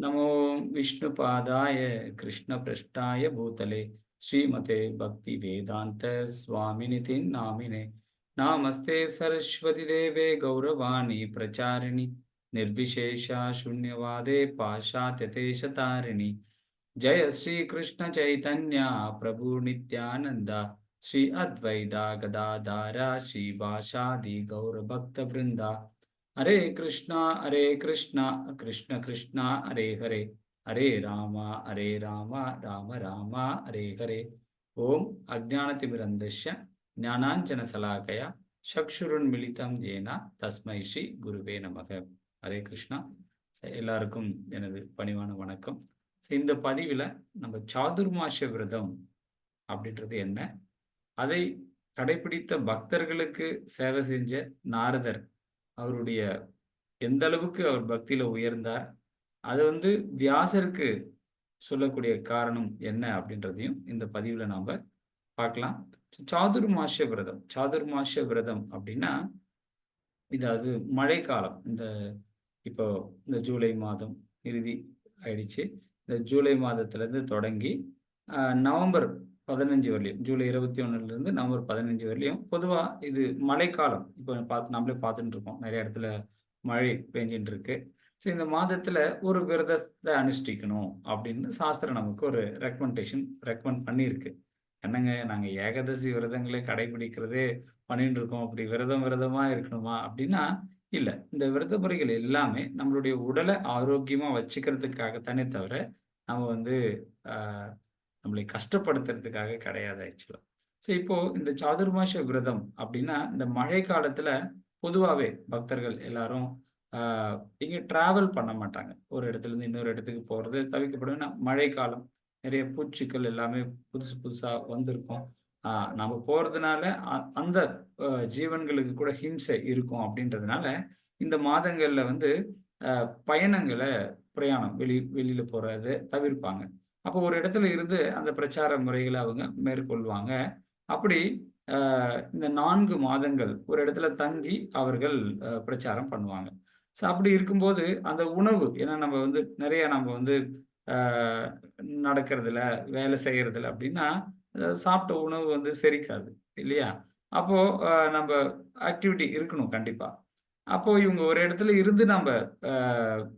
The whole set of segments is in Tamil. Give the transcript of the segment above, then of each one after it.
नमो विष्णुपादाय कृष्णपृष्ठाय भूतले श्रीमते भक्तिवेदान्त स्वामिनिति नामिने नामस्ते सरस्वतीदेवे गौरवाणी प्रचारिणि निर्विशेषा शून्यवादे पाशात्यतेशतारिणि जय श्रीकृष्ण चैतन्य प्रभु नित्यानन्द। श्री अद्वैता गदाधारा श्रीवासादि गौरभक्तवृन्दा ஹரே கிருஷ்ணா ஹரே கிருஷ்ணா கிருஷ்ண கிருஷ்ணா ஹரே ஹரே. ஹரே ராமா ஹரே ராமா ராம ராமா ஹரே ஹரே. ஓம் அஜானதிமிரந்தஸ்ய ஞானாஞ்சன சலாகயா சக்ஷுருன் மிளிதம் ஏனா தஸ்மை ஸ்ரீ குருவே நமக. ஹரே கிருஷ்ணா. எல்லாருக்கும் எனது பணிவான வணக்கம். இந்த பதிவில் நம்ம சாதுர்மாச விரதம் அப்படின்றது என்ன? அதை கடைபிடித்த பக்தர்களுக்கு சேவை செஞ்ச நாரதர் அவருடைய எந்த அளவுக்கு அவர் பக்தியில உயர்ந்தார் அது வந்து வியாசருக்கு சொல்லக்கூடிய காரணம் என்ன அப்படின்றதையும் இந்த பதிவில் நாம் பார்க்கலாம். சாதுர்மாஷ விரதம். சாதுர்மாஷ விரதம் அப்படின்னா இதாவது மழைக்காலம். இந்த இப்போ இந்த ஜூலை மாதம் இறுதி ஆயிடுச்சு. இந்த ஜூலை மாதத்துலேருந்து தொடங்கி நவம்பர் பதினஞ்சு வரலையும் ஜூலை இருபத்தி ஒன்றுலேருந்து நவம்பர் பதினஞ்சு வரலையும் பொதுவாக இது மழைக்காலம். இப்போ பார்த்து நம்மளே பார்த்துட்டு இருக்கோம் நிறைய இடத்துல மழை பெஞ்சின்னு இருக்கு ஸோ இந்த மாதத்தில் ஒரு விரதத்தை அனுஷ்டிக்கணும் அப்படின்னு சாஸ்திரம் நமக்கு ஒரு ரெக்கமெண்டேஷன் ரெக்கமெண்ட் பண்ணியிருக்கு. என்னங்க நாங்கள் ஏகாதசி விரதங்களை கடைபிடிக்கிறதே பண்ணிட்டு இருக்கோம் அப்படி விரதம் விரதமாக இருக்கணுமா அப்படின்னா இல்லை. இந்த விரத முறைகள் எல்லாமே நம்மளுடைய உடலை ஆரோக்கியமாக வச்சுக்கிறதுக்காகத்தானே தவிர நம்ம வந்து நம்மளை கஷ்டப்படுத்துறதுக்காக கிடையாது ஆக்சுவலா ஸோ இப்போ இந்த சாதுர்மாச விரதம் அப்படின்னா இந்த மழை காலத்துல பொதுவாகவே பக்தர்கள் எல்லாரும் இங்கே டிராவல் பண்ண மாட்டாங்க. ஒரு இடத்துல இருந்து இன்னொரு இடத்துக்கு போறது தவிர்க்கப்படும் மழை காலம் நிறைய பூச்சிகள் எல்லாமே புதுசு புதுசாக வந்திருக்கும். நம்ம போகிறதுனால அ- அந்த ஜீவன்களுக்கு கூட ஹிம்சை இருக்கும் அப்படின்றதுனால இந்த மாதங்களில் வந்து பயணங்களை பிரயாணம் வெளி வெளியில் போகிறத தவிர்ப்பாங்க. அப்போ ஒரு இடத்துல இருந்து அந்த பிரச்சார முறைகளை அவங்க மேற்கொள்வாங்க. அப்படி இந்த நான்கு மாதங்கள் ஒரு இடத்துல தங்கி அவர்கள் பிரச்சாரம் பண்ணுவாங்க. ஸோ அப்படி இருக்கும்போது அந்த உணவு ஏன்னா நம்ம வந்து நிறைய நம்ம வந்து நடக்கிறதுல வேலை செய்யறதுல அப்படின்னா சாப்பிட்ட உணவு வந்து செரிக்காது இல்லையா? அப்போ நம்ம ஆக்டிவிட்டி இருக்கணும் கண்டிப்பா. அப்போ இவங்க ஒரு இடத்துல இருந்து நம்ம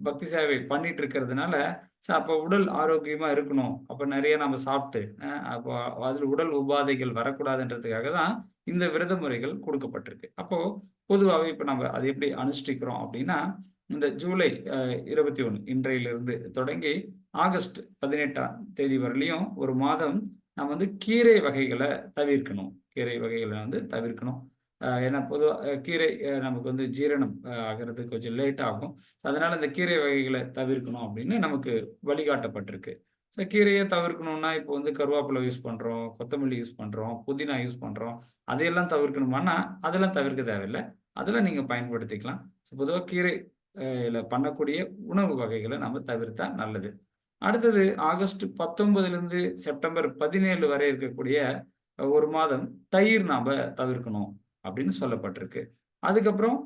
பக்தி சேவை பண்ணிட்டு இருக்கிறதுனால ச- அப்போ உடல் ஆரோக்கியமா இருக்கணும். அப்போ நிறைய நம்ம சாப்பிட்டு அப்போ அதில் உடல் உபாதைகள் வரக்கூடாதுன்றதுக்காக தான் இந்த விரத முறைகள் கொடுக்கப்பட்டிருக்கு. அப்போ பொதுவாகவே இப்போ நம்ம அதை எப்படி அனுஷ்டிக்கிறோம் அப்படின்னா இந்த ஜூலை இருபத்தி ஒன்று இன்றையிலிருந்து தொடங்கி ஆகஸ்ட் பதினெட்டாம் தேதி வரலையும் ஒரு மாதம் நம்ம வந்து கீரை வகைகளை தவிர்க்கணும். கீரை வகைகளை வந்து தவிர்க்கணும். ஏன்னா பொதுவாக கீரை நமக்கு வந்து ஜீரணம் ஆகிறது கொஞ்சம் லேட் ஆகும். So, அதனால இந்த கீரை வகைகளை தவிர்க்கணும் அப்படின்னு நமக்கு வழிகாட்டப்பட்டிருக்கு. ஸோ கீரையை தவிர்க்கணும்னா இப்போ வந்து கருவேப்பிலை யூஸ் பண்ணுறோம் கொத்தமல்லி யூஸ் பண்ணுறோம் புதினா யூஸ் பண்ணுறோம் அதையெல்லாம் தவிர்க்கணுமானா அதெல்லாம் தவிர்க்க தேவையில்லை. அதெல்லாம் நீங்கள் பயன்படுத்திக்கலாம். ஸோ பொதுவாக கீரை பண்ணக்கூடிய உணவு வகைகளை நம்ம தவிர்த்தா நல்லது. அடுத்தது ஆகஸ்ட் பத்தொன்பதுலேருந்து செப்டம்பர் பதினேழு வரை இருக்கக்கூடிய ஒரு மாதம் தயிர் நாம் தவிர்க்கணும். அப்படின்னு சொல்லப்பட்டிருக்கு. அதுக்கப்புறம்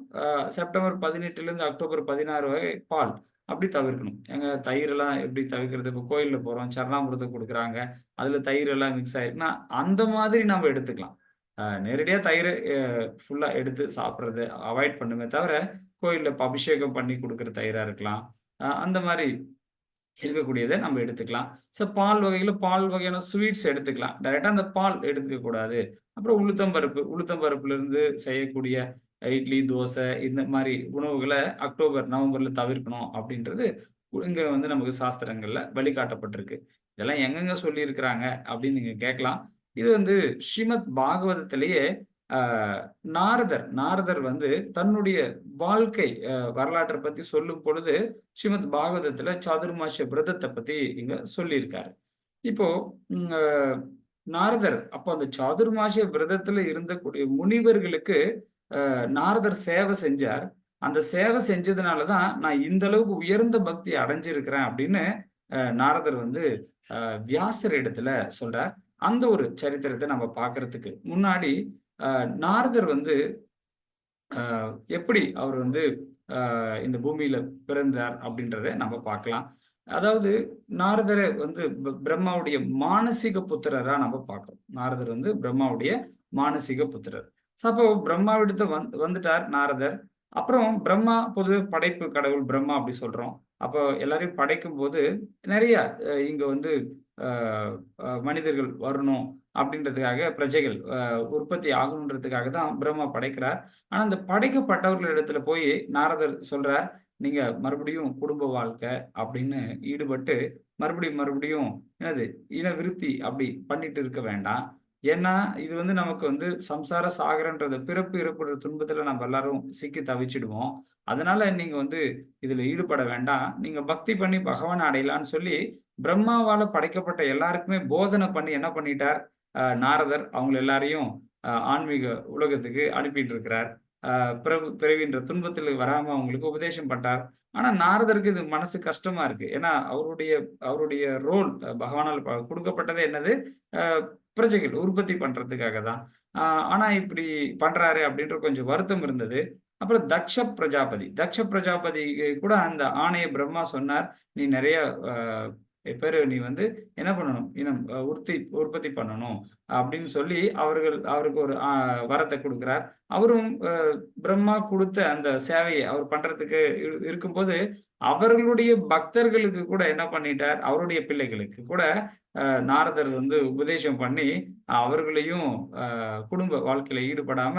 செப்டம்பர் பதினெட்டுலேருந்து அக்டோபர் பதினாறு வரை பால் அப்படி தவிர்க்கணும். எங்க தயிரெல்லாம் எப்படி தவிர்க்கிறது? இப்போ கோயிலில் போகிறோம் சரணாமிரத்தை கொடுக்குறாங்க அதில் தயிர் எல்லாம் மிக்ஸ் ஆயிருக்குன்னா அந்த மாதிரி நம்ம எடுத்துக்கலாம். நேரடியாக தயிர் ஃபுல்லாக எடுத்து சாப்பிட்றது அவாய்ட் பண்ணுமே தவிர கோயிலில் அபிஷேகம் பண்ணி கொடுக்குற தயிராக இருக்கலாம். அந்த மாதிரி இருக்கக்கூடியதை நம்ம எடுத்துக்கலாம். ஸோ பால் வகையில் பால் வகையான ஸ்வீட்ஸ் எடுத்துக்கலாம். டைரெக்டாக அந்த பால் எடுத்துக்க கூடாது. அப்புறம் உளுத்தம்பருப்பு உளுத்தம்பருப்புலேருந்து செய்யக்கூடிய இட்லி தோசை இந்த மாதிரி உணவுகளை அக்டோபர் நவம்பரில் தவிர்க்கணும் அப்படின்றது இங்கே வந்து நமக்கு சாஸ்திரங்களில் வழிகாட்டப்பட்டிருக்கு. இதெல்லாம் எங்கெங்க சொல்லியிருக்கிறாங்க அப்படின்னு நீங்கள் கேட்கலாம். இது வந்து ஸ்ரீமத் பாகவதத்திலேயே நாரதர் நாரதர் வந்து தன்னுடைய வாழ்க்கை வரலாற்றை பத்தி சொல்லும் பொழுது ஸ்ரீமத் பாகவதத்துல சாதுர்மாச விரதத்தை பத்தி இங்க சொல்லியிருக்காரு. இப்போ நாரதர் அப்போ அந்த சாதுர்மாச விரதத்துல இருந்தக்கூடிய முனிவர்களுக்கு ஆஹ், நாரதர் சேவை செஞ்சார். அந்த சேவை செஞ்சதுனாலதான் நான் இந்த அளவுக்கு உயர்ந்த பக்தி அடைஞ்சிருக்கிறேன் அப்படின்னு நாரதர் வந்து ஆஹ், வியாசர் இடத்துல சொல்றார். அந்த ஒரு சரித்திரத்தை நம்ம பார்க்கறதுக்கு முன்னாடி நாரதர் வந்து எப்படி அவர் வந்து இந்த பூமியில பிறந்தார் அப்படின்றத நம்ம பார்க்கலாம். அதாவது நாரதரை வந்து பிரம்மாவுடைய மானசீக புத்திரரா நம்ம பார்க்கறோம். நாரதர் வந்து பிரம்மாவுடைய மானசீக புத்திரர். அப்போ பிரம்மாவிடத்து வந் வந்துட்டார் நாரதர். அப்புறம் பிரம்மா பொது படைப்பு கடவுள் பிரம்மா அப்படி சொல்றோம். அப்போ எல்லாரையும் படைக்கும் போது நிறைய இங்க வந்து மனிதர்கள் வரணும். அப்படின்றதுக்காக பிரஜைகள் உற்பத்தி ஆகணுன்றதுக்காக தான் பிரம்மா படைக்கிறார். ஆனால் அந்த படைக்கப்பட்டவர்கள் இடத்துல போய் நாரதர் சொல்றார் நீங்க மறுபடியும் குடும்ப வாழ்க்கை அப்படின்னு ஈடுபட்டு மறுபடியும் மறுபடியும் என்னது இன விருத்தி அப்படி பண்ணிட்டு இருக்க வேண்டாம். ஏன்னா இது வந்து நமக்கு வந்து சம்சார சாகரன்றது பிறப்பு இறப்புற துன்பத்துல நம்ம எல்லாரும் சிக்கி தவிச்சிடுவோம். அதனால நீங்க வந்து இதுல ஈடுபட வேண்டாம். நீங்க பக்தி பண்ணி பகவான் அடையலான்னு சொல்லி பிரம்மாவால படைக்கப்பட்ட எல்லாருக்குமே போதனை பண்ணி என்ன பண்ணிட்டார்? நாரதர் அவங்க எல்லாரையும் ஆன்மீக உலகத்துக்கு அனுப்பிட்டு இருக்கிறார் பிறகு பிறவின்ற துன்பத்தில் வராம அவங்களுக்கு உபதேசம் பண்ணார் ஆனா நாரதருக்கு இது மனசு கஷ்டமா இருக்கு. ஏன்னா அவருடைய அவருடைய ரோல் பகவானால் கொடுக்கப்பட்டதே என்னது? பிரஜைகள் உற்பத்தி பண்றதுக்காக தான். ஆனா இப்படி பண்றாரு அப்படின்ற கொஞ்சம் வருத்தம் இருந்தது. அப்புறம் தக்ஷ பிரஜாபதி. தக்ஷ பிரஜாபதி கூட அந்த ஆணைய பிரம்மா சொன்னார். நீ நிறைய பெரு நீ வந்து என்ன பண்ணணும்? இனம் உற்பத்தி உற்பத்தி பண்ணணும் அப்படின்னு சொல்லி அவர்கள் அவருக்கு ஒரு வரத்தை கொடுக்கிறார். அவரும் பிரம்மா கொடுத்த அந்த சேவையை அவர் பண்றதுக்கு இருக்கும்போது அவர்களுடைய பக்தர்களுக்கு கூட என்ன பண்ணிட்டார்? அவருடைய பிள்ளைகளுக்கு கூட நாரதர் வந்து உபதேசம் பண்ணி அவர்களையும் குடும்ப வாழ்க்கையில ஈடுபடாம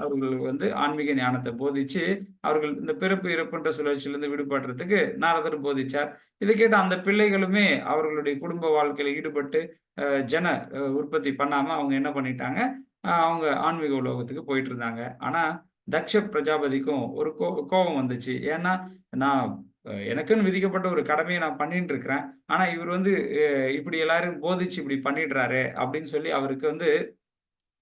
அவர்களுக்கு வந்து ஆன்மீக ஞானத்தை போதிச்சு அவர்கள் இந்த பிறப்பு இறப்புன்ற சுழற்சியிலிருந்து விடுபடுறதுக்கு நாரதர் போதிச்சார். இது கேட்ட அந்த பிள்ளைகளுமே அவர்களுடைய குடும்ப வாழ்க்கையில ஈடுபட்டு ஜன உற்பத்தி பண்ணாம அவங்க என்ன பண்ணிட்டாங்க? அவங்க ஆன்மீக உலோகத்துக்கு போயிட்டு இருந்தாங்க. ஆனா தக்ஷ பிரஜாபதிக்கும் ஒரு கோ கோபம் வந்துச்சு. ஏன்னா நான் எனக்குன்னு விதிக்கப்பட்ட ஒரு கடமையை நான் பண்ணிட்டு இருக்கிறேன் ஆனா இவர் வந்து இப்படி எல்லாரும் போதிச்சு இப்படி பண்ணிடுறாரு அப்படின்னு சொல்லி அவருக்கு வந்து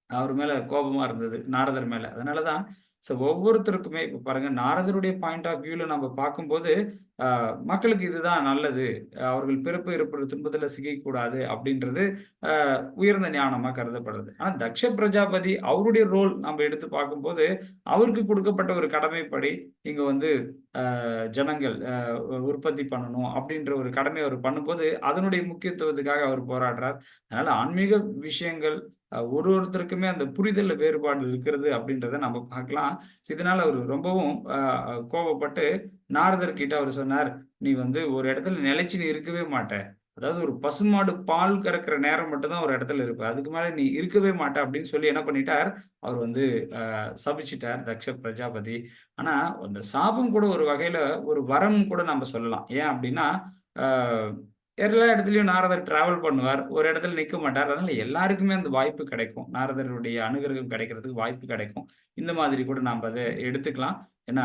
அவர் மேல கோபமா இருந்தது நாரதர் மேல. அதனாலதான் ஸோ ஒவ்வொருத்தருக்குமே இப்போ பாருங்க நாரதருடைய பாயிண்ட் ஆஃப் வியூவில் நம்ம பார்க்கும்போது மக்களுக்கு இதுதான் நல்லது. அவர்கள் பிறப்பு இறப்பு துன்பத்தில் சிக்கக்கூடாது அப்படின்றது உயர்ந்த ஞானமாக கருதப்படுறது. ஆனால் தக்ஷ பிரஜாபதி அவருடைய ரோல் நம்ம எடுத்து பார்க்கும்போது அவருக்கு கொடுக்கப்பட்ட ஒரு கடமைப்படி இங்கே வந்து ஜனங்கள் உற்பத்தி பண்ணணும் அப்படின்ற ஒரு கடமை அவர் பண்ணும்போது அதனுடைய முக்கியத்துவத்துக்காக அவர் போராடுறார். அதனால ஆன்மீக விஷயங்கள் ஒரு ஒருத்தருக்குமே அந்த புரிதல் வேறுபாடு இருக்கிறது அப்படின்றத நம்ம பார்க்கலாம். இதனால அவர் ரொம்பவும் கோபப்பட்டு நாரதர் கிட்ட அவர் சொன்னார் நீ வந்து ஒரு இடத்துல நிலைச்சு நீ இருக்கவே மாட்ட. அதாவது ஒரு பசுமாடு பால் கறக்கிற நேரம் மட்டும்தான் ஒரு இடத்துல இருப்ப அதுக்கு மேல நீ இருக்கவே மாட்ட அப்படின்னு சொல்லி என்ன பண்ணிட்டார்? அவர் வந்து சபிச்சிட்டார் தக்ஷ பிரஜாபதி. ஆனா அந்த சாபம் கூட ஒரு வகையில ஒரு வரம் கூட நம்ம சொல்லலாம். ஏன் அப்படின்னா எல்லா இடத்துலையும் நாரதர் டிராவல் பண்ணுவார். ஒரு இடத்துல நிற்க மாட்டார். அதனால எல்லாருக்குமே அந்த வாய்ப்பு கிடைக்கும். நாரதருடைய அனுகிரகம் கிடைக்கிறதுக்கு வாய்ப்பு கிடைக்கும். இந்த மாதிரி கூட நாம் அதை எடுத்துக்கலாம். ஏன்னா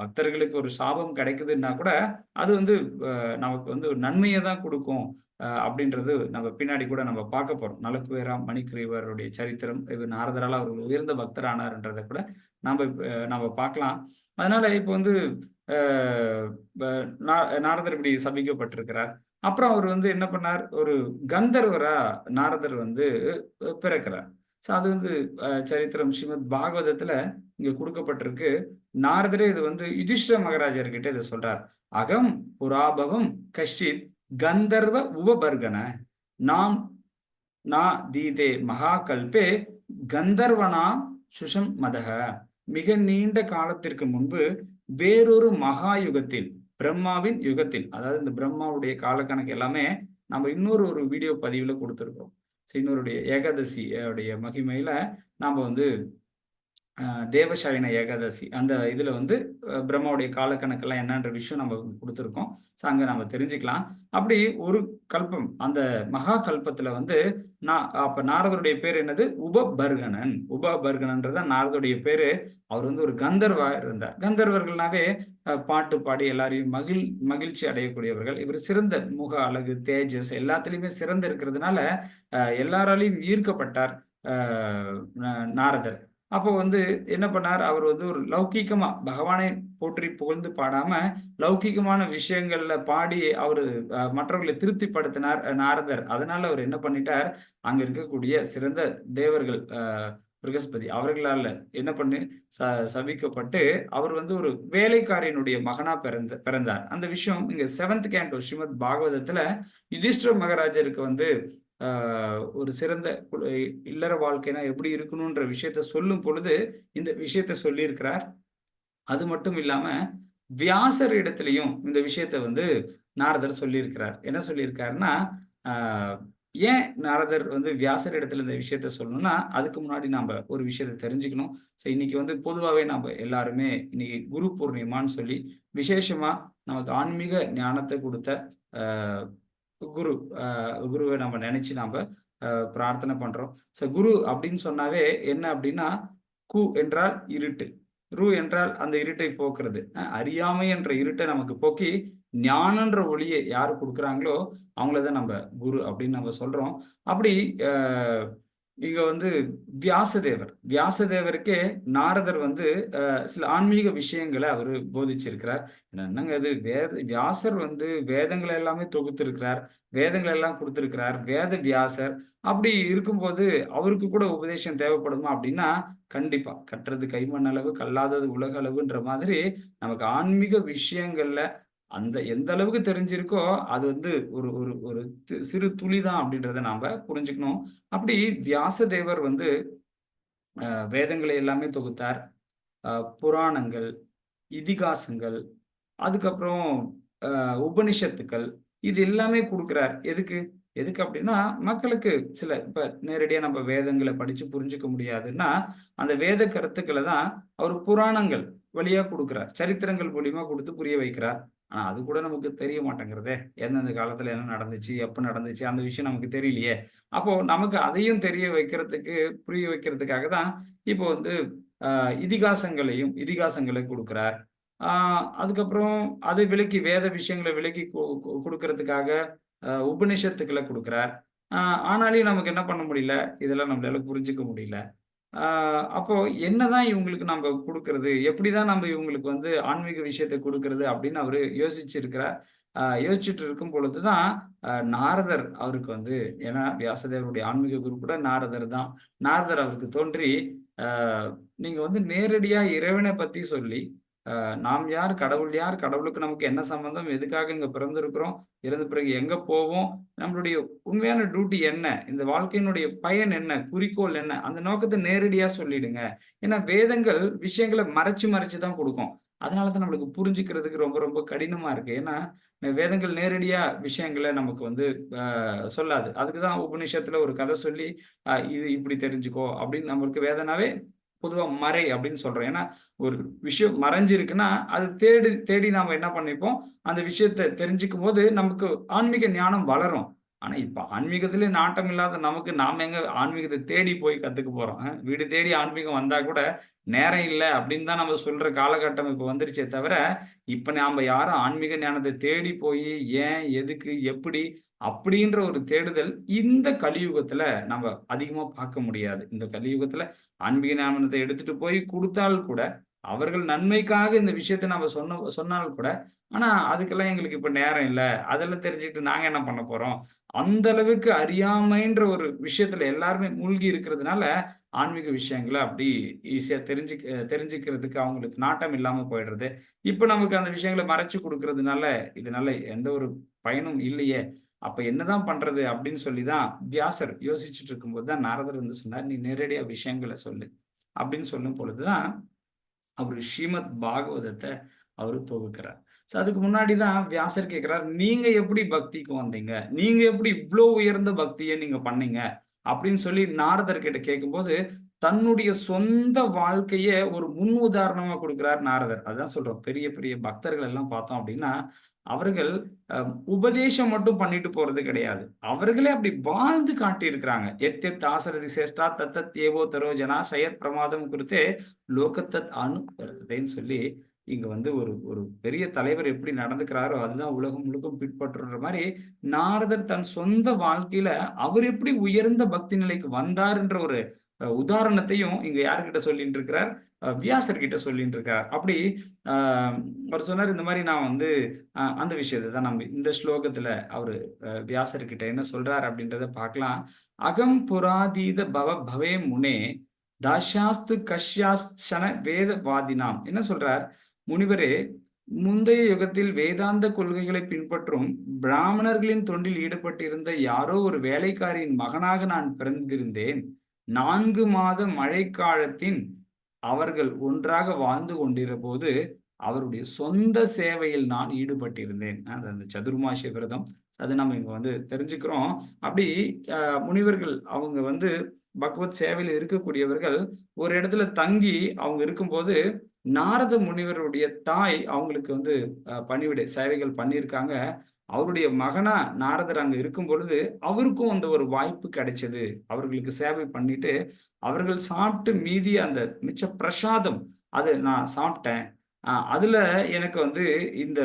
பக்தர்களுக்கு ஒரு சாபம் கிடைக்குதுன்னா கூட அது வந்து நமக்கு வந்து ஒரு நன்மையை தான் கொடுக்கும். அப்படின்றது நம்ம பின்னாடி கூட நம்ம பார்க்க போறோம். நலக்குவேரா மணிக்கிரீவருடைய சரித்திரம் இவர் நாரதரால் அவர் உயர்ந்த பக்தர் ஆனார்ன்றதை கூட நம்ம நம்ம பார்க்கலாம். அதனால இப்போ வந்து நாரதர் இப்படி சபிக்கப்பட்டிருக்கிறார். அப்புறம் அவர் வந்து என்ன பண்ணார்? ஒரு கந்தர்வரா நாரதர் வந்து பிறக்கிறார். ஸோ அது வந்து சரித்திரம் ஸ்ரீமத் பாகவதத்துல இங்க கொடுக்கப்பட்டிருக்கு. நாரதரே இது வந்து யுதிஷ்ட மகாராஜர்கிட்ட இதை சொல்றார். அகம் புராபவம் கஷித் கந்தர்வ உபபர்கன. நாம் நா தீதே மகாகல்பே கந்தர்வனா சுஷம் மதக. மிக நீண்ட காலத்திற்கு முன்பு வேறொரு மகாயுகத்தில் பிரம்மாவின் யுகத்தில் அதாவது இந்த பிரம்மாவுடைய காலக்கணக்கு எல்லாமே நம்ம இன்னொரு ஒரு வீடியோ பதிவில் கொடுத்துருக்கோம் இன்னொருடைய ஏகாதசி உடைய மகிமையில நாம வந்து தேவசாயன ஏகாதசி. அந்த இதில் வந்து பிரம்மாவுடைய காலக்கணக்கெல்லாம் என்னன்ற விஷயம் நம்ம கொடுத்துருக்கோம். ஸோ அங்கே நம்ம தெரிஞ்சுக்கலாம். அப்படி ஒரு கல்பம் அந்த மகா கல்பத்தில் வந்து நான் அப்போ நாரதருடைய பேர் என்னது? உபபர்கணன். உபபர்கனன்றது நாரதருடைய பேர். அவர் வந்து ஒரு கந்தர்வா இருந்தார். கந்தர்வர்கள்னாவே பாட்டு பாடி எல்லாரையும் மகிழ் மகிழ்ச்சி அடையக்கூடியவர்கள். இவர் சிறந்த முக அழகு தேஜஸ் எல்லாத்துலேயுமே சிறந்து இருக்கிறதுனால எல்லாராலையும் ஈர்க்கப்பட்டார் நாரதர். அப்போ வந்து என்ன பண்ணார்? அவர் வந்து ஒரு லௌகீகமா பகவானை போற்றி புகழ்ந்து பாடாம லௌகீகமான விஷயங்கள்ல பாடி அவர் மற்றவர்களை திருப்திப்படுத்தினார் நாரதர். அதனால அவர் என்ன பண்ணிட்டார்? அங்க இருக்கக்கூடிய சிறந்த தேவர்கள் பிருகஸ்பதி அவர்களால என்ன பண்ணு ச சபிக்கப்பட்டு அவர் வந்து ஒரு வேலைக்காரியனுடைய மகனா பிறந்த பிறந்தார். அந்த விஷயம் இங்க செவன்த் கேண்டோ ஸ்ரீமத் பாகவதத்துல யுதிஷ்டர் மகாராஜருக்கு வந்து ஒரு சிறந்த இல்லற வாழ்க்கைனா எப்படி இருக்கணும்ன்ற விஷயத்த சொல்லும் பொழுது இந்த விஷயத்த சொல்லியிருக்கிறார். அது மட்டும் இல்லாம வியாசர் இடத்துலையும் இந்த விஷயத்த வந்து நாரதர் சொல்லியிருக்கிறார். என்ன சொல்லியிருக்காருன்னா ஏன் நாரதர் வந்து வியாசர் இடத்துல இந்த விஷயத்த சொல்லணும்னா அதுக்கு முன்னாடி நாம ஒரு விஷயத்த தெரிஞ்சுக்கணும். ஸோ இன்னைக்கு வந்து பொதுவாகவே நம்ம எல்லாருமே இன்னைக்கு குரு பூர்ணிமான்னு சொல்லி விசேஷமா நமக்கு ஆன்மீக ஞானத்தை கொடுத்த குரு குருவை நம்ம நினைச்சு நாம பிரார்த்தனை பண்றோம். ஸோ குரு அப்படின்னு சொன்னாவே என்ன அப்படின்னா கு என்றால் இருட்டு. ரு என்றால் அந்த இருட்டை போக்குறது. அறியாமை என்ற இருட்டை நமக்கு போக்கி ஞானன்ற ஒளியை யார் கொடுக்குறாங்களோ அவங்கள தான் நம்ம குரு அப்படின்னு நம்ம சொல்றோம். அப்படி இங்க வந்து வியாசதேவர். வியாசதேவருக்கே நாரதர் வந்து சில ஆன்மீக விஷயங்களை அவர் போதிச்சிருக்கிறார். என்னங்க அது வேத வியாசர் வந்து வேதங்களை எல்லாமே தொகுத்திருக்கிறார். வேதங்களை எல்லாம் கொடுத்திருக்கிறார். வேத வியாசர். அப்படி இருக்கும்போது அவருக்கு கூட உபதேசம் தேவைப்படுமா அப்படின்னா கண்டிப்பா. கட்டுறது கைமண் அளவு கல்லாதது உலக அளவுன்ற மாதிரி நமக்கு ஆன்மீக விஷயங்கள்ல அந்த எந்த அளவுக்கு தெரிஞ்சிருக்கோ அது வந்து ஒரு ஒரு ஒரு சிறு சிறு துளிதான் அப்படின்றத நாம புரிஞ்சுக்கணும். அப்படி வியாசதேவர் வந்து வேதங்களை எல்லாமே தொகுத்தார். புராணங்கள் இதிகாசங்கள் அதுக்கப்புறம் உபனிஷத்துக்கள் இது எல்லாமே கொடுக்குறார். எதுக்கு? எதுக்கு அப்படின்னா மக்களுக்கு சில இப்ப நேரடியா நம்ம வேதங்களை படிச்சு புரிஞ்சுக்க முடியாதுன்னா அந்த வேத கருத்துக்களை தான் அவர் புராணங்கள் வழியா கொடுக்குறார். சரித்திரங்கள் மூலியமா கொடுத்து புரிய வைக்கிறார். ஆனா அது கூட நமக்கு தெரிய மாட்டேங்கிறதே எந்தெந்த காலத்துல என்ன நடந்துச்சு எப்ப நடந்துச்சு அந்த விஷயம் நமக்கு தெரியலையே. அப்போ நமக்கு அதையும் தெரிய வைக்கிறதுக்கு புரிய வைக்கிறதுக்காக தான் இப்போ வந்து ஆஹ், இதிகாசங்களையும் இதிகாசங்களை கொடுக்குறார். ஆஹ், அதுக்கப்புறம் அதை விளக்கி வேத விஷயங்களை விளக்கி கு- கொடுக்கறதுக்காக ஆஹ், உபனிஷத்துக்களை கொடுக்குறார். ஆஹ், நமக்கு என்ன பண்ண முடியல? இதெல்லாம் நம்மளால புரிஞ்சுக்க முடியல. அப்போ என்னதான் இவங்களுக்கு நம்ம கொடுக்கறது? எப்படிதான் நம்ம இவங்களுக்கு வந்து ஆன்மீக விஷயத்தை கொடுக்கறது அப்படின்னு அவரு யோசிச்சிருக்கிறார். ஆஹ் யோசிச்சுட்டு இருக்கும் பொழுதுதான் நாரதர் அவருக்கு வந்து ஏன்னா வியாசதேவருடைய ஆன்மீக குரு கூட நாரதர் தான். நாரதர் அவருக்கு தோன்றி ஆஹ் நீங்க வந்து நேரடியா இறைவனை பத்தி சொல்லி நாம் யார்? கடவுள் யார்? கடவுளுக்கு நமக்கு என்ன சம்பந்தம்? எதுக்காக இங்க பிறந்திருக்கிறோம்? இறந்த பிறகு எங்க போவோம்? நம்மளுடைய உண்மையான டியூட்டி என்ன? இந்த வாழ்க்கையினுடைய பயன் என்ன? குறிக்கோள் என்ன? அந்த நோக்கத்தை நேரடியா சொல்லிடுங்க. ஏன்னா வேதங்கள் விஷயங்களை மறைச்சு மறைச்சு தான் கொடுக்கும். அதனால தான் நம்மளுக்கு புரிஞ்சுக்கிறதுக்கு ரொம்ப ரொம்ப கடினமா இருக்கு. ஏன்னா வேதங்கள் நேரடியா விஷயங்களை நமக்கு வந்து சொல்லாது. அதுக்கு தான் உபநிஷத்துல ஒரு கதை சொல்லி இது இப்படி தெரிஞ்சுக்கோ அப்படின்னு நம்மளுக்கு வேதனாவே பொதுவாக மறை அப்படின்னு சொல்கிறோம் ஏன்னா ஒரு விஷயம் மறைஞ்சிருக்குன்னா அது தேடி தேடி நாம் என்ன பண்ணிப்போம்? அந்த விஷயத்தை தெரிஞ்சுக்கும் போது நமக்கு ஆன்மீக ஞானம் வளரும். ஆனா இப்ப ஆன்மீகத்திலே நாட்டம் இல்லாத நமக்கு நாம எங்க ஆன்மீகத்தை தேடி போய் கத்துக்க போறோம்? வீடு தேடி ஆன்மீகம் வந்தா கூட நேரம் இல்லை அப்படின்னு தான் நம்ம சொல்ற காலகட்டம் இப்ப வந்துருச்சே தவிர இப்ப நாம யாரும் ஆன்மீக ஞானத்தை தேடி போய் ஏன் எதுக்கு எப்படி அப்படின்ற ஒரு தேடுதல் இந்த கலியுகத்துல நம்ம அதிகமா பார்க்க முடியாது. இந்த கலியுகத்துல ஆன்மீக ஞானத்தை எடுத்துட்டு போய் கொடுத்தால் கூட அவர்கள் நன்மைக்காக இந்த விஷயத்தை நம்ம சொன்ன சொன்னாலும் கூட ஆனா அதுக்கெல்லாம் எங்களுக்கு இப்ப நேரம் இல்லை. அதெல்லாம் தெரிஞ்சுக்கிட்டு நாங்க என்ன பண்ண போறோம்? அந்த அளவுக்கு அறியாமைன்ற ஒரு விஷயத்துல எல்லாருமே மூழ்கி இருக்கிறதுனால ஆன்மீக விஷயங்களை அப்படி ஈஸியா தெரிஞ்சுக்க தெரிஞ்சுக்கிறதுக்கு அவங்களுக்கு நாட்டம் இல்லாம போயிடுறது. இப்ப நமக்கு அந்த விஷயங்களை மறைச்சு கொடுக்கறதுனால இதனால எந்த ஒரு பயனும் இல்லையே. அப்ப என்னதான் பண்றது அப்படின்னு சொல்லிதான் வியாசர் யோசிச்சுட்டு இருக்கும்போது தான் நாரதர் வந்து சொன்னார் நீ நேரடியா விஷயங்களை சொல்லு. அப்படின்னு சொல்லும் பொழுதுதான் அவர் ஸ்ரீமத் பாகவதத்தை அவர் தொகுக்கிறார் ஸோ அதுக்கு முன்னாடி தான் வியாசர் கேட்கிறார் நீங்க எப்படி பக்திக்கு வந்தீங்க? நீங்க எப்படி இவ்வளோ உயர்ந்த பக்தியை நீங்க பண்ணீங்க? அப்படின்னு சொல்லி நாரதர்கிட்ட கேட்கும்போது தன்னுடைய சொந்த வாழ்க்கைய ஒரு முன் உதாரணமா கொடுக்கிறார் நாரதர். அதான் சொல்றோம். பெரிய பெரிய பக்தர்கள் எல்லாம் பார்த்தோம் அப்படின்னா அவர்கள் உபதேசம் மட்டும் பண்ணிட்டு போறது கிடையாது. அவர்களே அப்படி வாழ்ந்து காட்டியிருக்கிறாங்க. எத்தெத் ஆசரதி சேஷ்டா தத்தத் ஏவோ தரோ ஜனா சயத் பிரமாதம் குறித்தே லோகத்தத் அணு வருத்ததைன்னு சொல்லி இங்க வந்து ஒரு ஒரு பெரிய தலைவர் எப்படி நடந்துக்கிறாரோ அதுதான் உலகம் முழுக்கும் பின்பற்றுற மாதிரி நாரதர் தன் சொந்த வாழ்க்கையில அவர் எப்படி உயர்ந்த பக்தி நிலைக்கு வந்தாருன்ற ஒரு உதாரணத்தையும் இங்க யார்கிட்ட சொல்லிட்டு இருக்கிறார் வியாசர்கிட்ட சொல்லிட்டு இருக்கார் அப்படி ஆஹ், அவர் சொன்னார் இந்த மாதிரி நான் வந்து அந்த விஷயத்தை தான் நம்ம இந்த ஸ்லோகத்துல அவரு வியாசர்கிட்ட வியாசர் கிட்ட என்ன சொல்றாரு அப்படின்றத பார்க்கலாம். அகம் புராதீத பவ பவே முனே தாஷாஸ்து கஷ்யாஸ்தன வேதவாதினாம். என்ன சொல்றார்? முனிவரே முந்தைய யுகத்தில் வேதாந்த கொள்கைகளை பின்பற்றும் பிராமணர்களின் தொண்டில் ஈடுபட்டிருந்த யாரோ ஒரு வேலைக்காரியின் மகனாக நான் பிறந்திருந்தேன். நான்கு மாத மழைக்காலத்தின் அவர்கள் ஒன்றாக வாழ்ந்து கொண்டிருந்த போது அவருடைய சொந்த சேவையில் நான் ஈடுபட்டிருந்தேன். அந்த சதுர்மாசிய விரதம். அது நம்ம இங்க வந்து தெரிஞ்சுக்கிறோம். அப்படி முனிவர்கள் அவங்க வந்து பகவத் சேவையில் இருக்கக்கூடியவர்கள் ஒரு இடத்துல தங்கி அவங்க இருக்கும்போது நாரத முனிவருடைய தாய் அவங்களுக்கு வந்து பணிவிடை சேவைகள் பண்ணியிருக்காங்க. அவருடைய மகனா நாரதர் அங்க இருக்கும் பொழுது அவருக்கும் அந்த ஒரு வாய்ப்பு கிடைச்சது. அவர்களுக்கு சேவை பண்ணிட்டு அவர்கள் சாப்பிட்டு மீதி அந்த மிச்ச பிரசாதம் அது நான் சாப்பிட்டேன். அதுல எனக்கு வந்து இந்த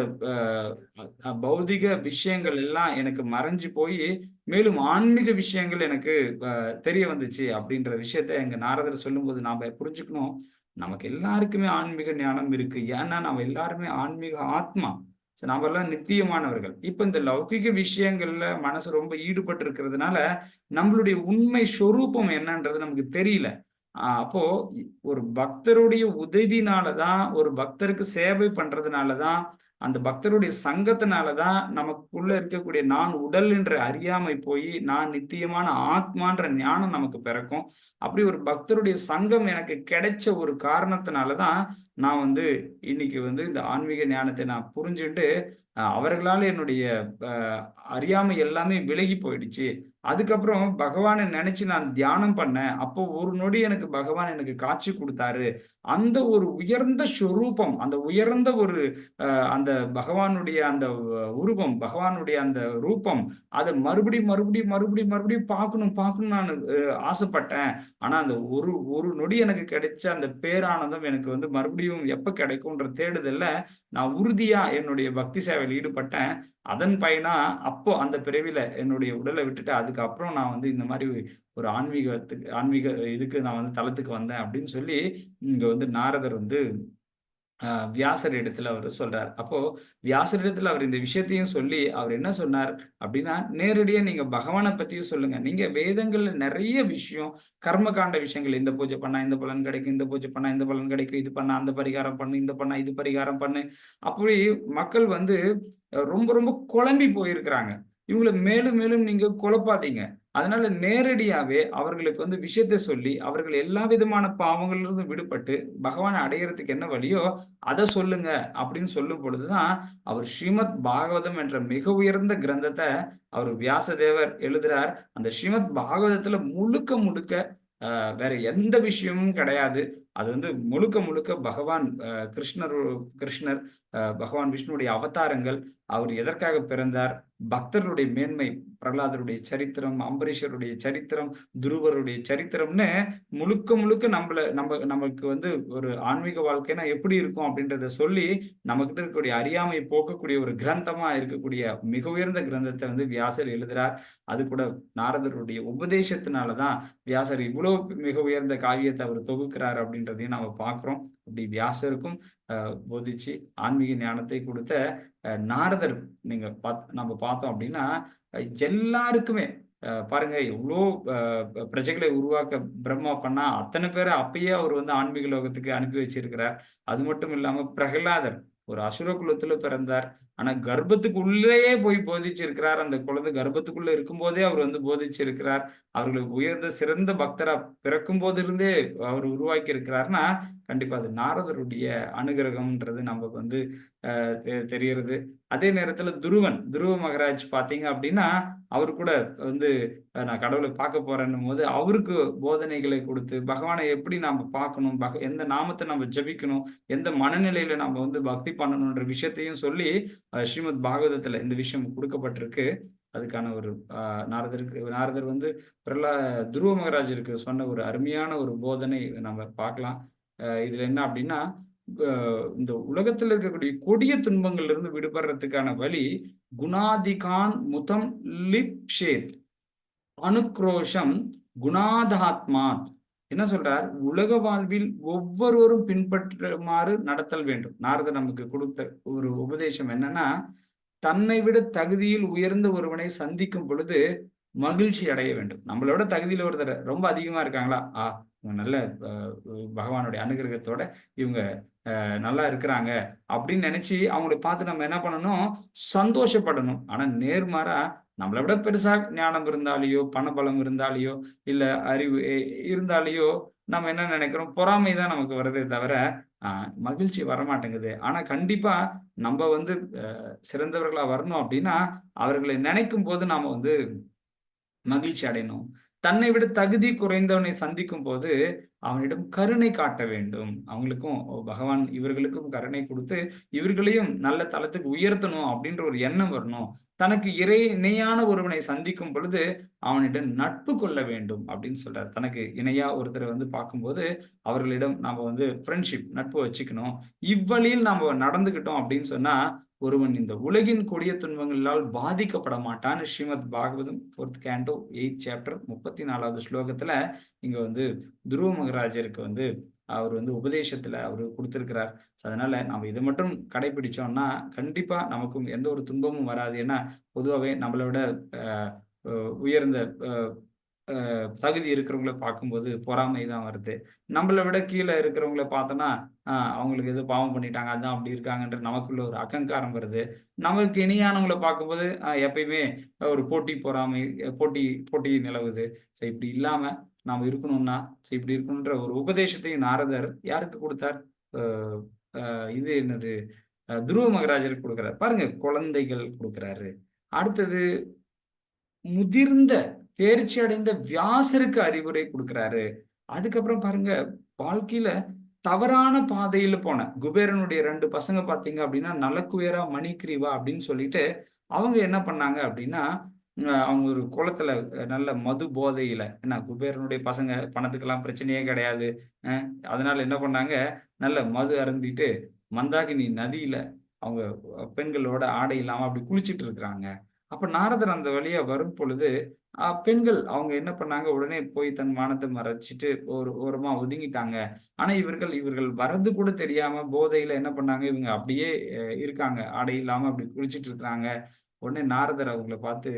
பௌதிக விஷயங்கள் எல்லாம் எனக்கு மறைஞ்சு போய் மேலும் ஆன்மீக விஷயங்கள் எனக்கு தெரிய வந்துச்சு அப்படின்ற விஷயத்த எங்க நாரதர் சொல்லும்போது நாம புரிஞ்சுக்கணும். நமக்கு எல்லாருக்குமே ஆன்மீக ஞானம் இருக்கு. ஏன்னா நம்ம எல்லாருமே ஆன்மீக ஆத்மா. நாம நித்தியமானவர்கள். இப்போ இந்த லௌகிக விஷயங்கள்ல மனசு ரொம்ப ஈடுபட்டு இருக்கிறதுனால நம்மளுடைய உண்மை ஸ்வரூபம் என்னன்றது நமக்கு தெரியல. அப்போ ஒரு பக்தருடைய உதவினாலதான் ஒரு பக்தருக்கு சேவை பண்றதுனாலதான் அந்த பக்தருடைய சங்கத்தினால தான் நமக்குள்ள இருக்கக்கூடிய நான் உடல் என்ற அறியாமை போய் நான் நித்தியமான ஆத்மான்ற ஞானம் நமக்கு பிறக்கும். அப்படி ஒரு பக்தருடைய சங்கம் எனக்கு கிடைச்ச ஒரு காரணத்தினால தான் நான் வந்து இன்னைக்கு வந்து இந்த ஆன்மீக ஞானத்தை நான் புரிஞ்சுட்டு அவர்களால் என்னுடைய அறியாமை எல்லாமே விலகி போயிடுச்சு. அதுக்கப்புறம் பகவானை நினைச்சு நான் தியானம் பண்ணேன். அப்போ ஒரு நொடி எனக்கு பகவான் எனக்கு காட்சி கொடுத்தாரு. அந்த ஒரு உயர்ந்த ஸ்வரூபம் அந்த உயர்ந்த ஒரு அந்த பகவானுடைய அந்த உருவம் பகவானுடைய அந்த ரூபம் அதை மறுபடியும் மறுபடியும் மறுபடியும் மறுபடியும் பார்க்கணும் பார்க்கணும் நான் ஆசைப்பட்டேன். ஆனா அந்த ஒரு ஒரு நொடி எனக்கு கிடைச்ச அந்த பேரானந்தம் எனக்கு வந்து மறுபடியும் எப்ப கிடைக்கும்ன்ற தேடுதல்ல நான் உறுதியா என்னுடைய பக்தி சேவையில் ஈடுபட்டேன். அதன் பயனா அப்போ அந்த பிறவில என்னுடைய உடலை விட்டுட்டு அதுக்கப்புறம் நான் வந்து இந்த மாதிரி ஒரு ஆன்மீகத்துக்கு ஆன்மீக இதுக்கு நான் வந்து தளத்துக்கு வந்தேன் அப்படின்னு சொல்லி இங்க வந்து நாரதர் வந்து வியாசர் இடத்துல அவர் சொல்றார். அப்போ வியாசர் இடத்துல அவர் இந்த விஷயத்தையும் சொல்லி அவர் என்ன சொன்னார் அப்படின்னா நேரடியா நீங்க பகவானை பத்தியும் சொல்லுங்க. நீங்க வேதங்கள்ல நிறைய விஷயம் கர்ம காண்ட விஷயங்கள் இந்த பூஜை பண்ணா இந்த பலன் கிடைக்கும் இந்த பூஜை பண்ணா இந்த பலன் கிடைக்கும் இது பண்ணா அந்த பரிகாரம் பண்ணு இந்த பண்ணா இது பரிகாரம் பண்ணு. அப்படி மக்கள் வந்து ரொம்ப ரொம்ப குழம்பி போயிருக்கிறாங்க. இவங்களை மேலும் மேலும் நீங்க குழப்பாதீங்க. அதனால நேரடியாவே அவர்களுக்கு வந்து விஷயத்தை சொல்லி அவர்கள் எல்லா விதமான பாவங்களிலிருந்து விடுபட்டு பகவானை அடையிறதுக்கு என்ன வழியோ அதை சொல்லுங்க அப்படின்னு சொல்லும் பொழுதுதான் அவர் ஸ்ரீமத் பாகவதம் என்ற மிக உயர்ந்த கிரந்தத்தை அவர் வியாசதேவர் எழுதுறார். அந்த ஸ்ரீமத் பாகவதத்துல முழுக்க முழுக்க வேற எந்த விஷயமும் கிடையாது. அது வந்து முழுக்க முழுக்க பகவான் கிருஷ்ணர் கிருஷ்ணர் பகவான் விஷ்ணுடைய அவதாரங்கள் அவர் எதற்காக பிறந்தார் பக்தர்களுடைய மேன்மை பிரகலாதருடைய சரித்திரம் அம்பரீஷருடைய சரித்திரம் துருவருடைய சரித்திரம்னு முழுக்க முழுக்க நம்மள நம்ம நமக்கு வந்து ஒரு ஆன்மீக வாழ்க்கைனா எப்படி இருக்கும் அப்படின்றத சொல்லி நம்மகிட்ட இருக்கக்கூடிய அறியாமை போக்கக்கூடிய ஒரு கிரந்தமா இருக்கக்கூடிய மிக உயர்ந்த கிரந்தத்தை வந்து வியாசர் எழுதுறார். அது கூட நாரதருடைய உபதேசத்தினாலதான் வியாசர் இவ்வளவு மிக உயர்ந்த காவியத்தை அவர் தொகுக்கிறார் அப்படின்னு அப்படின்றதையும் நம்ம பார்க்குறோம். அப்படி வியாசருக்கும் போதிச்சு ஆன்மீக ஞானத்தை கொடுத்த நாரதர் நீங்க நம்ம பார்த்தோம் அப்படின்னா எல்லாருக்குமே பாருங்க இவ்வளோ பிரஜைகளை உருவாக்க பிரம்மா பண்ணா அத்தனை பேரை அப்பயே அவர் வந்து ஆன்மீக லோகத்துக்கு அனுப்பி வச்சிருக்கிறார். அது மட்டும் இல்லாம பிரகலாதர் ஒரு அசுர குலத்துல பிறந்தார். ஆனா கர்ப்பத்துக்குள்ளேயே போய் போதிச்சிருக்கிறார். அந்த குழந்தை கர்ப்பத்துக்குள்ள இருக்கும் போதே அவர் வந்து போதிச்சிருக்கிறார். அவர்களுக்கு உயர்ந்த சிறந்த பக்தரா பிறக்கும் போதிருந்தே அவர் உருவாக்கி இருக்கிறார்னா கண்டிப்பா அது நாரதருடைய அனுகிரகம்ன்றது நமக்கு வந்து தெரியறது அதே நேரத்துல துருவன் துருவ மகராஜ் பாத்தீங்க அப்படின்னா அவரு கூட வந்து நான் கடவுளை பார்க்க போறேன்னும் போது அவருக்கு போதனைகளை கொடுத்து பகவானை எப்படி நாம பார்க்கணும் பக எந்த நாமத்தை நம்ம ஜபிக்கணும் எந்த மனநிலையில நம்ம வந்து பக்தி பண்ணணும்ன்ற விஷயத்தையும் சொல்லி ஸ்ரீமத் பாகவதத்துல இந்த விஷயம் கொடுக்கப்பட்டிருக்கு. அதுக்கான ஒரு நாரதருக்கு நாரதர் வந்து பிரலா துருவ மகராஜருக்கு சொன்ன ஒரு அருமையான ஒரு போதனை நம்ம பார்க்கலாம். இதுல என்ன அப்படின்னா இந்த உலகத்துல இருக்கக்கூடிய கொடிய துன்பங்கள்ல இருந்து விடுபடுறதுக்கான வழி குணாதிகான் முதம் லிப்ஷேத். அனுக்ரோஷம் குணாதாத்மாத். என்ன சொல்றார்? உலக வாழ்வில் ஒவ்வொருவரும் பின்பற்றுமாறு நடத்தல் வேண்டும். நாரத நமக்கு கொடுத்த ஒரு உபதேசம் என்னன்னா தன்னை விட தகுதியில் உயர்ந்த ஒருவனை சந்திக்கும் பொழுது மகிழ்ச்சி அடைய வேண்டும். நம்மளோட தகுதியில் ஒருத்தர் ரொம்ப அதிகமா இருக்காங்களா? ஆ நல்ல பகவானுடைய அனுகிரகத்தோட இவங்க நல்லா இருக்கிறாங்க அப்படின்னு நினைச்சு அவங்களை பார்த்து நம்ம என்ன பண்ணணும்? சந்தோஷப்படணும். ஆனா நேர்மாறா நம்மளை விட பெருசா ஞானம் இருந்தாலேயோ பணபலம் இருந்தாலேயோ இல்ல அறிவு இருந்தாலேயோ நம்ம என்ன நினைக்கிறோம்? பொறாமை தான் நமக்கு வருதே தவிர மகிழ்ச்சி வரமாட்டேங்குது. ஆனா கண்டிப்பா நம்ம வந்து சிறந்தவர்களா வரணும் அப்படின்னா அவர்களை நினைக்கும் போது நாம வந்து மகிழ்ச்சி அடையணும். தன்னை விட தகுதி குறைந்தவனை சந்திக்கும் போது அவனிடம் கருணை காட்ட வேண்டும். அவங்களுக்கும் பகவான் இவர்களுக்கும் கருணை கொடுத்து இவர்களையும் நல்ல தளத்துக்கு உயர்த்தணும் அப்படின்ற ஒரு எண்ணம் வரணும். தனக்கு இறை இணையான ஒருவனை சந்திக்கும் பொழுது அவனிடம் நட்பு கொள்ள வேண்டும் அப்படின்னு சொல்றாரு. தனக்கு இணையா ஒருத்தரை வந்து பார்க்கும்போது அவர்களிடம் நாம வந்து ஃப்ரெண்ட்ஷிப் நட்பு வச்சுக்கணும். இவ்வழியில் நாம நடந்துக்கிட்டோம் அப்படின்னு சொன்னா ஒருவன் இந்த உலகின் கொடிய துன்பங்களால் பாதிக்கப்பட மாட்டான் Srimad Bhagavatam fourth canto eight chapter முப்பத்தி நாலாவது ஸ்லோகத்துல இங்க வந்து துருவ மகராஜருக்கு வந்து அவர் வந்து உபதேசத்துல அவர் கொடுத்திருக்கிறார். அதனால நம்ம இதை மட்டும் கடைபிடிச்சோம்னா கண்டிப்பா நமக்கும் எந்த ஒரு துன்பமும் வராது. ஏன்னா பொதுவாகவே நம்மளோட உயர்ந்த தகுதி இருக்கிறவங்கள பார்க்கும்போது பொறாமை தான் வருது. நம்மளை விட கீழே இருக்கிறவங்கள பார்த்தோன்னா அவங்களுக்கு எது பாவம் பண்ணிட்டாங்க அதான் அப்படி இருக்காங்கன்ற நமக்குள்ள ஒரு அகங்காரம் வருது. நமக்கு இனியானவங்களை பார்க்கும்போது எப்பயுமே ஒரு போட்டி பொறாமை போட்டி போட்டி நிலவுது. ஸோ இப்படி இல்லாம நாம் இருக்கணும்னா ஸோ இப்படி இருக்கணுன்ற ஒரு உபதேசத்தையும் நாரதர் யாருக்கு கொடுத்தார்? இது என்னது? துருவ மகராஜருக்கு கொடுக்குறாரு. பாருங்க குழந்தைகள் கொடுக்குறாரு. அடுத்தது முதிர்ந்த தேர்ச்சி அடைந்த வியாசருக்கு அறிவுரை கொடுக்குறாரு. அதுக்கப்புறம் பாருங்க வாழ்க்கையில தவறான பாதையில போன குபேரனுடைய ரெண்டு பசங்க பாத்தீங்க அப்படின்னா நலக்குவேரா மணிக்கிரிவா அப்படின்னு சொல்லிட்டு அவங்க என்ன பண்ணாங்க அப்படின்னா அவங்க ஒரு குளத்துல நல்ல மது போதையில என்ன குபேரனுடைய பசங்க பணத்துக்கெல்லாம் பிரச்சனையே கிடையாது. அதனால என்ன பண்ணாங்க நல்ல மது அருந்திட்டு மந்தாகினி நதியில அவங்க பெண்களோட ஆடை இல்லாம அப்படி குளிச்சுட்டு இருக்கிறாங்க. அப்ப நாரதர் அந்த வழியா வரும் பொழுது பெண்கள் அவங்க என்ன பண்ணாங்க? உடனே போய் தன் மானத்தை மறைச்சிட்டு ஒரு ஓரமா ஒதுங்கிட்டாங்க. ஆனா இவர்கள் இவர்கள் வர்றது கூட தெரியாம போதையில என்ன பண்ணாங்க? இவங்க அப்படியே இருக்காங்க. ஆடை இல்லாம அப்படி குளிச்சிட்டு இருக்கிறாங்க. உடனே நாரதர் அவங்கள பார்த்து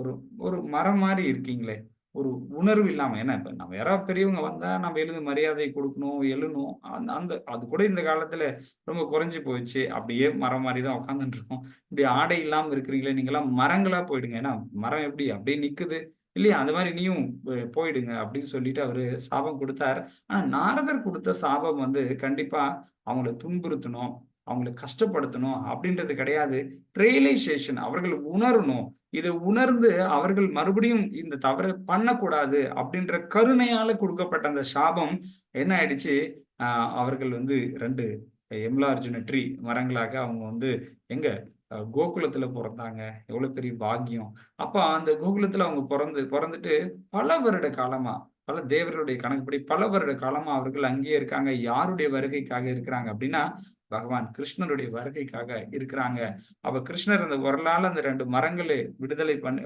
ஒரு ஒரு மரம் மாதிரி இருக்கீங்களே ஒரு உணர்வு இல்லாமல் ஏன்னா இப்போ நம்ம யாராவது பெரியவங்க வந்தால் நம்ம எழுந்து மரியாதை கொடுக்கணும் எழுணும் அந்த அந்த அது கூட இந்த காலத்தில் ரொம்ப குறைஞ்சி போயிடுச்சு அப்படியே மரம் மாதிரி தான் உட்காந்துட்டு இருக்கோம். இப்படி ஆடை இல்லாமல் இருக்கிறீங்களே நீங்களாம் மரங்களாக போயிடுங்க. ஏன்னா மரம் எப்படி அப்படியே நிற்குது இல்லையா? அந்த மாதிரி நீயும் போயிடுங்க அப்படின்னு சொல்லிட்டு அவரு சாபம் கொடுத்தார். ஆனால் நாரதர் கொடுத்த சாபம் வந்து கண்டிப்பாக அவங்கள துன்புறுத்தணும். அவங்களை கஷ்டப்படுத்தணும் அப்படின்றது கிடையாது. ரியலைசேஷன் அவர்கள் உணரணும். இதை உணர்ந்து அவர்கள் மறுபடியும் இந்த தவறை பண்ணக்கூடாது அப்படின்ற கருணையால கொடுக்கப்பட்ட அந்த சாபம் என்ன ஆயிடுச்சு? அவர்கள் வந்து ரெண்டு எம்லார்ஜுன ட்ரீ மரங்களாக அவங்க வந்து எங்க? கோகுலத்துல பிறந்தாங்க. எவ்வளவு பெரிய பாக்கியம். அப்ப அந்த கோகுலத்துல அவங்க பிறந்து பிறந்துட்டு பல வருட காலமா பல தேவர்களுடைய கணக்குப்படி பல வருட காலமா அவர்கள் அங்கேயே இருக்காங்க. யாருடைய வருகைக்காக இருக்கிறாங்க அப்படின்னா பகவான் கிருஷ்ணருடைய வருகைக்காக இருக்கிறாங்க. அப்ப கிருஷ்ணர் அந்த உரலால் அந்த ரெண்டு மரங்களை விடுதலை பண்ண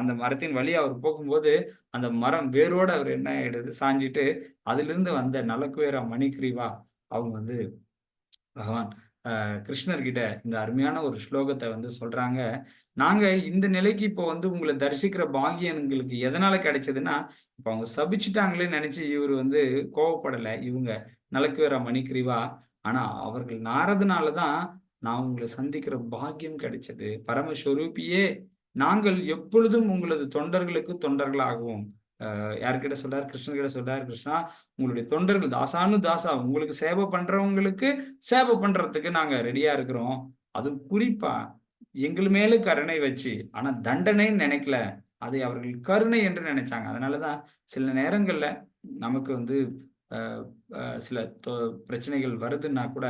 அந்த மரத்தின் வழியா அவர் போகும்போது அந்த மரம் வேரோட அவர் என்ன ஆயிடுது? சாஞ்சிட்டு அதிலிருந்து வந்த நலக்குவேரா மணிக்ரீவா அவங்க வந்து பகவான் கிருஷ்ணர்கிட்ட இந்த அருமையான ஒரு ஸ்லோகத்தை வந்து சொல்றாங்க. நாங்க இந்த நிலைக்கு இப்போ வந்து உங்களை தரிசிக்கிற பாகியம் எங்களுக்கு எதனால கிடைச்சதுன்னா இப்போ அவங்க சபிச்சுட்டாங்களே நினைச்சு இவர் வந்து கோவப்படலை. இவங்க நலக்குவேரா மணிக்ரீவா ஆனா அவர்கள் நாரதுனால தான் நான் உங்களை சந்திக்கிற பாக்கியம் கிடைச்சது. பரமஸ்வரூபியே நாங்கள் எப்பொழுதும் உங்களது தொண்டர்களுக்கு தொண்டர்களாகவும். யாருக்கிட்ட சொல்றாரு? கிருஷ்ணகிட்ட சொல்றாரு கிருஷ்ணா உங்களுடைய தொண்டர்கள் தாசானு தாசா உங்களுக்கு சேவை பண்றவங்களுக்கு சேவை பண்றதுக்கு நாங்க ரெடியா இருக்கிறோம். அதுவும் குறிப்பா எங்கள் மேல கருணை வச்சு ஆனா தண்டனைன்னு நினைக்கல. அதை அவர்கள் கருணை என்று நினைச்சாங்க. அதனாலதான் சில நேரங்கள்ல நமக்கு வந்து சில பிரச்சனைகள் வருதுன்னா கூட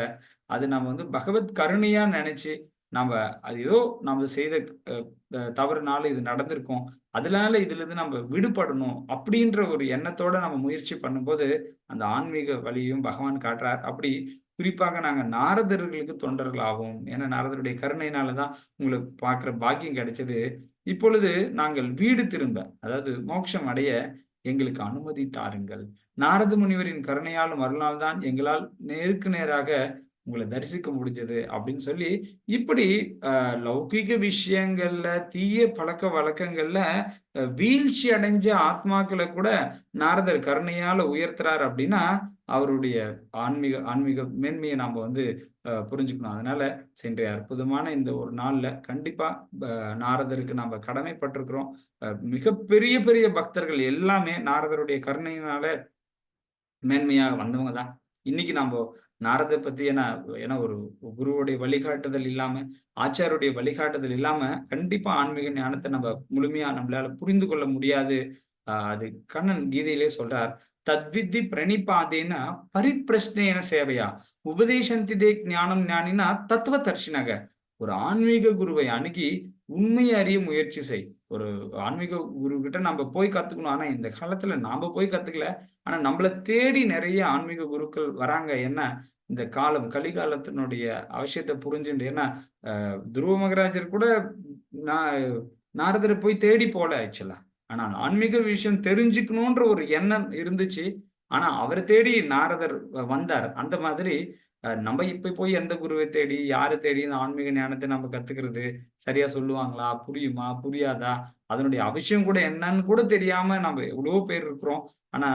அது நம்ம வந்து பகவத் கருணையா நினைச்சு நம்ம அது ஏதோ நம்ம செய்த தவறுனால இது நடந்திருக்கோம். அதனால இதுல இருந்து நம்ம விடுபடணும் அப்படின்ற ஒரு எண்ணத்தோட நம்ம முயற்சி பண்ணும்போது அந்த ஆன்மீக வழியும் பகவான் காட்டுறார். அப்படி குறிப்பாக நாங்க நாரதர்களுக்கு தொண்டர்கள் ஆகும் ஏன்னா நாரதருடைய கருணையினாலதான் உங்களுக்கு பார்க்குற பாக்கியம் கிடைச்சது. இப்பொழுது நாங்கள் வீடு திரும்ப அதாவது மோட்சம் அடைய எங்களுக்கு அனுமதி தாருங்கள். நாரத முனிவரின் கருணையாலும் அருளால் தான் எங்களால் நேருக்கு நேராக உங்களை தரிசிக்க முடிஞ்சது அப்படின்னு சொல்லி இப்படி லௌகிக விஷயங்கள்ல தீய பழக்க வழக்கங்கள்ல வீழ்ச்சி அடைஞ்ச ஆத்மாக்களை கூட நாரதர் கருணையால உயர்த்துறாரு அப்படின்னா அவருடைய ஆன்மீக ஆன்மீக மேன்மையை நாம வந்து புரிஞ்சுக்கணும். அதனால சென்றைய அற்புதமான இந்த ஒரு நாள்ல கண்டிப்பா நாரதருக்கு நாம கடமைப்பட்டிருக்கிறோம். மிகப்பெரிய பெரிய பக்தர்கள் எல்லாமே நாரதருடைய கருணையினால மேன்மையாக வந்தவங்க தான் இன்னைக்கு நாம நாரதை பத்தி ஏன்னா ஏன்னா ஒரு குருவுடைய வழிகாட்டுதல் இல்லாம ஆச்சாருடைய வழிகாட்டுதல் இல்லாம கண்டிப்பா ஆன்மீக ஞானத்தை நம்ம முழுமையா நம்மளால புரிந்து கொள்ள முடியாது. ஆஹ் அது கண்ணன் கீதையிலே சொல்றார் தத்வித்தி பிரணிபாதேன பரிப்பிரஷ்னேன சேவையா உபதேசந்திதே ஞானம் ஞானினா தத்துவ தர்ஷினக ஒரு ஆன்மீக குருவை அணுகி உண்மையை அறிய முயற்சி செய். ஒரு ஆன்மீக குரு கிட்ட நம்ம போய் கத்துக்கணும். ஆனா இந்த காலத்துல நாம போய் கத்துக்கல. ஆனா நம்மள தேடி நிறைய ஆன்மீக குருக்கள் வராங்க. என்ன இந்த காலம் கலிகாலத்தினுடைய அவசியத்தை புரிஞ்சுட்டு ஏன்னா துருவ மகராஜர் கூட நான் நாரதரை போய் தேடி போல ஆக்சுவலா ஆனா ஆன்மீக விஷயம் தெரிஞ்சுக்கணுன்ற ஒரு எண்ணம் இருந்துச்சு. ஆனா அவரை தேடி நாரதர் வ- வந்தார். அந்த மாதிரி நம்ம இப்ப போய் எந்த குருவை தேடி யாரை தேடி இந்த ஆன்மீக ஞானத்தை நம்ம கத்துக்கிறது? சரியா சொல்லுவாங்களா? புரியுமா? புரியாதா? அதனுடைய அவசியம் கூட என்னன்னு கூட தெரியாம நம்ம எவ்வளவோ பேர் இருக்கிறோம். ஆனா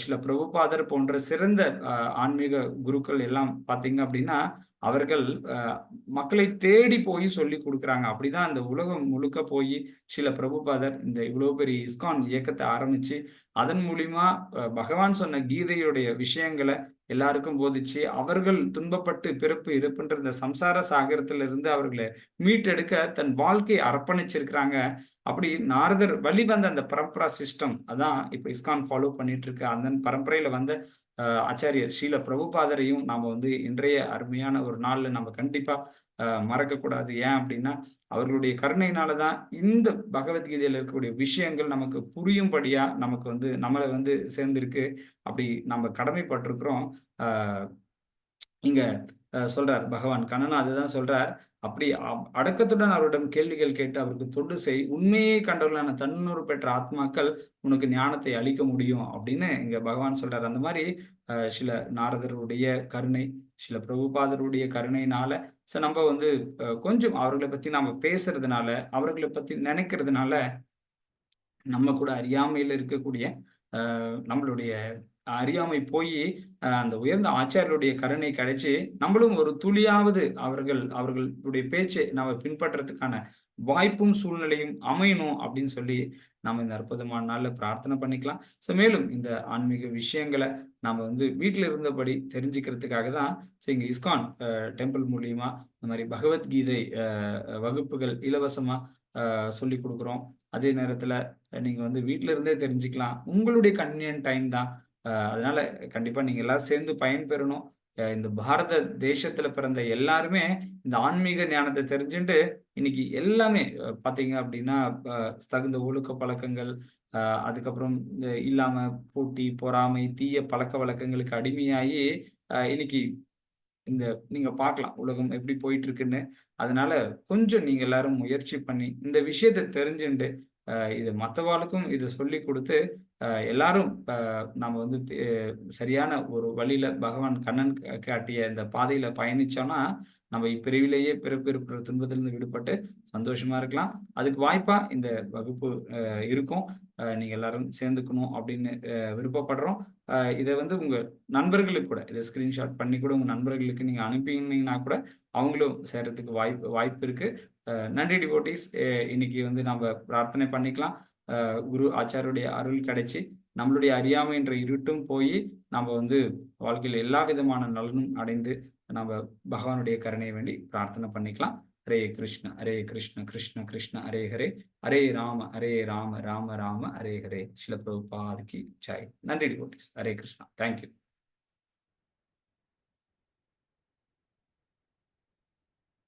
சில பிரபுபாதர் போன்ற சிறந்த அஹ், ஆன்மீக குருக்கள் எல்லாம் பாத்தீங்க அப்படின்னா அவர்கள் அஹ், மக்களை தேடி போய் சொல்லி கொடுக்குறாங்க. அப்படிதான் அந்த உலகம் முழுக்க போய் சில பிரபுபாதர் இந்த இவ்வளவு பெரிய இஸ்கான் இயக்கத்தை ஆரம்பிச்சு அதன் மூலியமா பகவான் சொன்ன கீதையுடைய விஷயங்களை எல்லாருக்கும் போதிச்சு. அவர்கள் துன்பப்பட்டு பிறப்பு இறப்புன்ற இந்த சம்சார சாகரத்துல இருந்து அவர்களை மீட்டெடுக்க தன் வாழ்க்கையை அர்ப்பணிச்சிருக்கிறாங்க. அப்படி நாரதர் வழி வந்த அந்த பரம்பரா சிஸ்டம் அதான் இப்போ இஸ்கான் ஃபாலோ பண்ணிட்டு இருக்க. அந்த பரம்பரையில வந்த ஆச்சாரியர் ஸ்ரீல பிரபுபாதரையும் நாம வந்து இன்றைய அருமையான ஒரு நாள்ல நம்ம கண்டிப்பா அஹ், மறக்கக்கூடாது. ஏன் அப்படின்னா அவர்களுடைய கருணையினால தான் இந்த பகவத்கீதையில இருக்கக்கூடிய விஷயங்கள் நமக்கு புரியும்படியா நமக்கு வந்து நம்மளை வந்து சேர்ந்திருக்கு. அப்படி நம்ம கடமைப்பட்டிருக்கிறோம். ஆஹ் இங்க சொல்றார் பகவான். கண்ணன் அதுதான் சொல்றார். அப்படி அடக்கத்துடன் அவரிடம் கேள்விகள் கேட்டு அவருக்கு தொண்டு செய் உண்மையை கண்டவர்களான தன்னுணர்வு பெற்ற ஆத்மாக்கள் உனக்கு ஞானத்தை அளிக்க முடியும் அப்படின்னு இங்க பகவான் சொல்றாரு. அந்த மாதிரி சில நாரதருடைய கருணை சில பிரபுபாதருடைய கருணையினால சோ நம்ம வந்து கொஞ்சம் அவர்களை பத்தி நாம பேசுறதுனால அவர்களை பத்தி நினைக்கிறதுனால நம்ம கூட அறியாமையில இருக்கக்கூடிய நம்மளுடைய அறியாமை போய் அந்த உயர்ந்த ஆச்சாரியருடைய கருணை கிடைச்சு நம்மளும் ஒரு துளியாவது அவர்கள் அவர்களுடைய பேச்சை நம்ம பின்பற்றதுக்கான வாய்ப்பும் சூழ்நிலையும் அமையணும் அப்படின்னு சொல்லி நம்ம இந்த அற்புதமான நாளில் பிரார்த்தனை பண்ணிக்கலாம். ஸோ மேலும் இந்த ஆன்மீக விஷயங்களை நம்ம வந்து வீட்டில் இருந்தபடி தெரிஞ்சுக்கிறதுக்காக தான் ஸோ இஸ்கான் டெம்பிள் மூலியமா இந்த மாதிரி பகவத்கீதை வகுப்புகள் இலவசமாக சொல்லி கொடுக்குறோம். அதே நேரத்தில் நீங்கள் வந்து வீட்டில இருந்தே தெரிஞ்சுக்கலாம். உங்களுடைய கன்வீனியன்ட் டைம் தான் அதனால கண்டிப்பா நீங்க எல்லாம் சேர்ந்து பயன்பெறணும். இந்த பாரத தேசத்துல பிறந்த எல்லாருமே இந்த ஆன்மீக ஞானத்தை தெரிஞ்சுட்டு இன்னைக்கு எல்லாமே பார்த்தீங்க பாத்தீங்க அப்படின்னா தகுந்த ஒழுக்க பழக்கங்கள் ஆஹ் அதுக்கப்புறம் இல்லாம போட்டி பொறாமை தீய பழக்க வழக்கங்களுக்கு அடிமையாகி அஹ், இன்னைக்கு இந்த நீங்க பார்க்கலாம் உலகம் எப்படி போயிட்டு இருக்குன்னு. அதனால கொஞ்சம் நீங்க எல்லாரும் முயற்சி பண்ணி இந்த விஷயத்தை தெரிஞ்சுண்டு இது மற்றவாளுக்கும் இதை சொல்லி கொடுத்து எல்லாரும் நம்ம வந்து சரியான ஒரு வழியில பகவான் கண்ணன் காட்டிய இந்த பாதையில பயணிச்சோம்னா நம்ம இப்பிரிவிலேயே பிறப்பு இருக்கிற துன்பத்திலிருந்து விடுபட்டு சந்தோஷமா இருக்கலாம். அதுக்கு வாய்ப்பா இந்த வகுப்பு இருக்கும். நீங்க எல்லாரும் சேர்ந்துக்கணும் அப்படின்னு விருப்பப்படுறோம். இதை வந்து உங்க நண்பர்களுக்கு கூட இதை ஸ்கிரீன்ஷாட் பண்ணி கூட உங்க நண்பர்களுக்கு நீங்க அனுப்பினீங்கன்னா கூட அவங்களும் சேரத்துக்கு வாய்ப்பு வாய்ப்பு இருக்கு. நன்றி டிவோட்டிஸ் இன்னைக்கு வந்து நம்ம பிரார்த்தனை பண்ணிக்கலாம். குரு ஆச்சாரியுடைய அருள் கிடைச்சி நம்மளுடைய அறியாமை என்ற இருட்டும் போய் நம்ம வந்து வாழ்க்கையில் எல்லா விதமான நலனும் அடைந்து நம்ம பகவானுடைய கருணையை வேண்டி பிரார்த்தனை பண்ணிக்கலாம். ஹரே கிருஷ்ண ஹரே கிருஷ்ண கிருஷ்ண கிருஷ்ண ஹரே ஹரே. ஹரே ராம ஹரே ராம ராம ராம ஹரே ஹரே. சில பிரபுபாதிக்கு ஜாய். நன்றி devotees Hare Krishna. Thank you